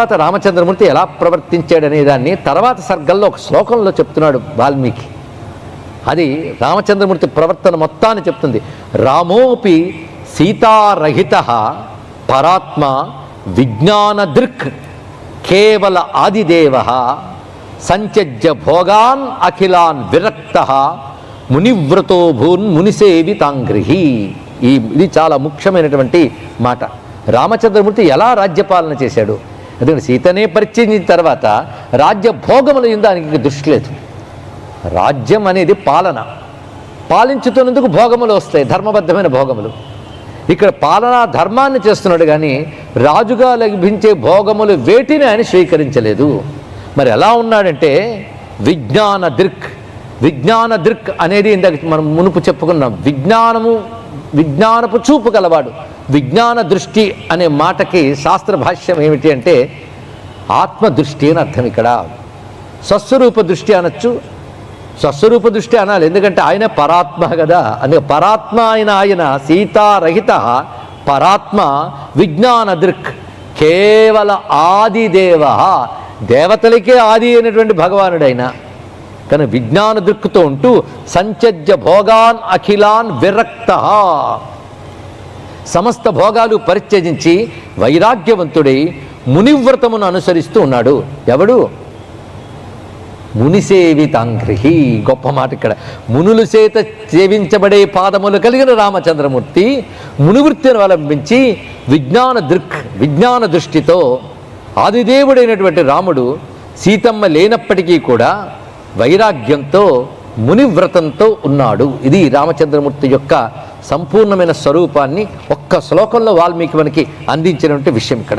తర్వాత రామచంద్రమూర్తి ఎలా ప్రవర్తించాడనే దాన్ని తర్వాత సర్గంలో ఒక శ్లోకంలో చెప్తున్నాడు వాల్మీకి. అది రామచంద్రమూర్తి ప్రవర్తన మొత్తాన్ని చెప్తుంది. రామోపి సీతారహిత పరాత్మ విజ్ఞాన దృక్ కేవల ఆదిదేవ సంత్యజ్య భోగాన్ అఖిలాన్ విరక్త మునివ్రతో భూన్ మునిసేవితాంగ్రిహి. ఈ ఇది చాలా ముఖ్యమైనటువంటి మాట. రామచంద్రమూర్తి ఎలా రాజ్యపాలన చేశాడు? ఎందుకంటే సీతనే పరిచయించిన తర్వాత రాజ్య భోగముల దానికి దృష్టి లేదు. రాజ్యం అనేది పాలన. పాలించుతున్నందుకు భోగములు వస్తాయి ధర్మబద్ధమైన భోగములు. ఇక్కడ పాలనా ధర్మాన్ని చేస్తున్నాడు కానీ రాజుగా లభించే భోగములు వేటిని ఆయన స్వీకరించలేదు. మరి ఎలా ఉన్నాడంటే విజ్ఞాన దృక్. విజ్ఞాన దృక్ అనేది ఇందాక మనం మునుపు చెప్పుకున్నాం. విజ్ఞానము విజ్ఞానపు చూపు గలవాడు. విజ్ఞాన దృష్టి అనే మాటకి శాస్త్ర భాష్యం ఏమిటి అంటే ఆత్మదృష్టి అని అర్థం ఇక్కడ. స్వస్వరూప దృష్టి అనొచ్చు. స్వస్వరూప దృష్టి అనాలి. ఎందుకంటే ఆయన పరాత్మ కదా. అందుకే పరాత్మ అయిన ఆయన సీతారహిత పరాత్మ విజ్ఞాన దృక్ కేవల ఆదిదేవ దేవతలకే ఆది అయినటువంటి భగవానుడైన. కానీ విజ్ఞాన దృక్తో ఉంటూ సంచజ్య భోగాన్ అఖిలాన్ విరక్త. సమస్త భోగాలు పరిత్యజించి వైరాగ్యవంతుడై మునివ్రతమును అనుసరిస్తూ ఉన్నాడు. ఎవడు? మునిసేవితాంగ్రిహి. గొప్ప మాట ఇక్కడ. మునులు చేత సేవించబడే పాదములు కలిగిన రామచంద్రమూర్తి మునివృత్తిని అవలంబించి విజ్ఞాన దృక్ విజ్ఞాన దృష్టితో ఆదిదేవుడైనటువంటి రాముడు సీతమ్మ లేనప్పటికీ కూడా వైరాగ్యంతో మునివ్రతంతో ఉన్నాడు. ఇది రామచంద్రమూర్తి యొక్క సంపూర్ణమైన స్వరూపాన్ని ఒక్క శ్లోకంలో వాల్మీకి మనకి అందించినటువంటి విషయం ఇక్కడ.